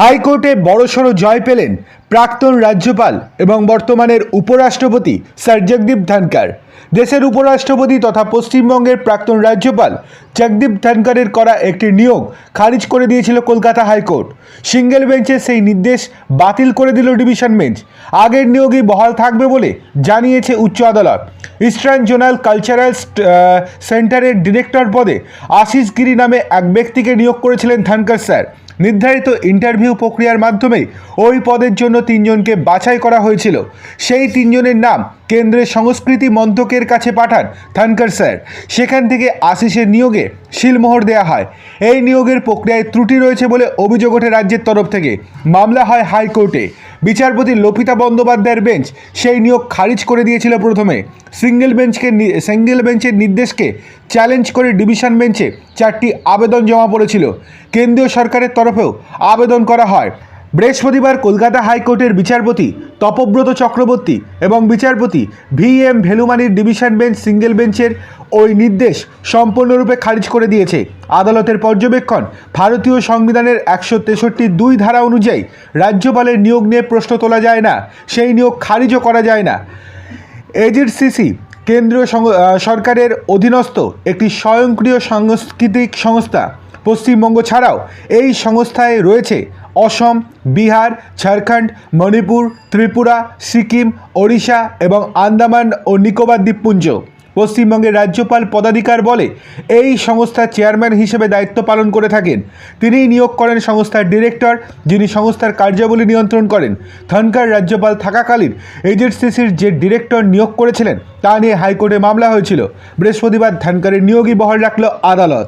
হাইকোর্টে বড়সড় জয় পেলেন প্রাক্তন রাজ্যপাল এবং বর্তমানের উপরাষ্ট্রপতি স্যার জগদীপ ধনকর দেশের উপরাষ্ট্রপতি তথা পশ্চিমবঙ্গের প্রাক্তন রাজ্যপাল জগদীপ ধনকরের করা একটি নিয়োগ খারিজ করে দিয়েছিল কলকাতা হাইকোর্ট। সিঙ্গেল বেঞ্চে সেই নির্দেশ বাতিল করে দিল ডিভিশন বেঞ্চ। আগের নিয়োগই বহাল থাকবে বলে জানিয়েছে উচ্চ আদালত। ইস্টার্ন জোনাল কালচারাল সেন্টারের ডিরেক্টর পদে আশিস গিরি নামে এক ব্যক্তিকে নিয়োগ করেছিলেন ধনকর স্যার। নির্ধারিত ইন্টারভিউ প্রক্রিয়ার মাধ্যমে ওই পদের জন্য তিনজনকে বাছাই করা হয়েছিল। সেই তিনজনের নাম কেন্দ্রের সংস্কৃতি মন্ত্রকের কাছে পাঠান থানকার স্যার। সেখান থেকে আশিসের নিয়োগে শিলমোহর দেওয়া হয়। এই নিয়োগের প্রক্রিয়ায় ত্রুটি রয়েছে বলে অভিযোগ ওঠে রাজ্যের তরফ থেকে। মামলা হয় হাইকোর্টে। বিচারপতি লোপিতা বন্দ্যোপাধ্যায়ের বেঞ্চ সেই নিয়োগ খারিজ করে দিয়েছিল প্রথমে। সিঙ্গেল বেঞ্চকে সিঙ্গেল বেঞ্চের নির্দেশকে চ্যালেঞ্জ করে ডিভিশন বেঞ্চে চারটি আবেদন জমা পড়েছিল। কেন্দ্রীয় সরকারের তরফেও আবেদন করা হয়। বৃহস্পতিবার কলকাতা হাইকোর্টের বিচারপতি তপব্রত চক্রবর্তী এবং বিচারপতি ভি এম ভেলুমানির ডিভিশন বেঞ্চ সিঙ্গেল বেঞ্চের ওই নির্দেশ সম্পূর্ণরূপে খারিজ করে দিয়েছে। আদালতের পর্যবেক্ষণ ভারতীয় সংবিধানের একশো তেষট্টি দুই ধারা অনুযায়ী রাজ্যপালের নিয়োগ নিয়ে প্রশ্ন তোলা যায় না, সেই নিয়োগ খারিজও করা যায় না। এজিডসিসি কেন্দ্রীয় সরকারের অধীনস্থ একটি স্বয়ংক্রিয় সাংস্কৃতিক সংস্থা পশ্চিমবঙ্গ ছাড়াও এই সংস্থায় রয়েছে অসম, বিহার, ঝাড়খণ্ড, মণিপুর, ত্রিপুরা, সিকিম, ওড়িশা এবং আন্দামান ও নিকোবর দ্বীপপুঞ্জ। পশ্চিমবঙ্গের রাজ্যপাল পদাধিকার বলে এই সংস্থার চেয়ারম্যান হিসেবে দায়িত্ব পালন করে থাকেন। তিনিই নিয়োগ করেন সংস্থার ডিরেক্টর, যিনি সংস্থার কার্যাবলী নিয়ন্ত্রণ করেন। ধনকার রাজ্যপাল থাকাকালীন এজেন্সিসির যে ডিরেক্টর নিয়োগ করেছিলেন, তা নিয়ে হাইকোর্টে মামলা হয়েছিল। বৃহস্পতিবার ধনকারের নিয়োগই বহাল রাখল আদালত।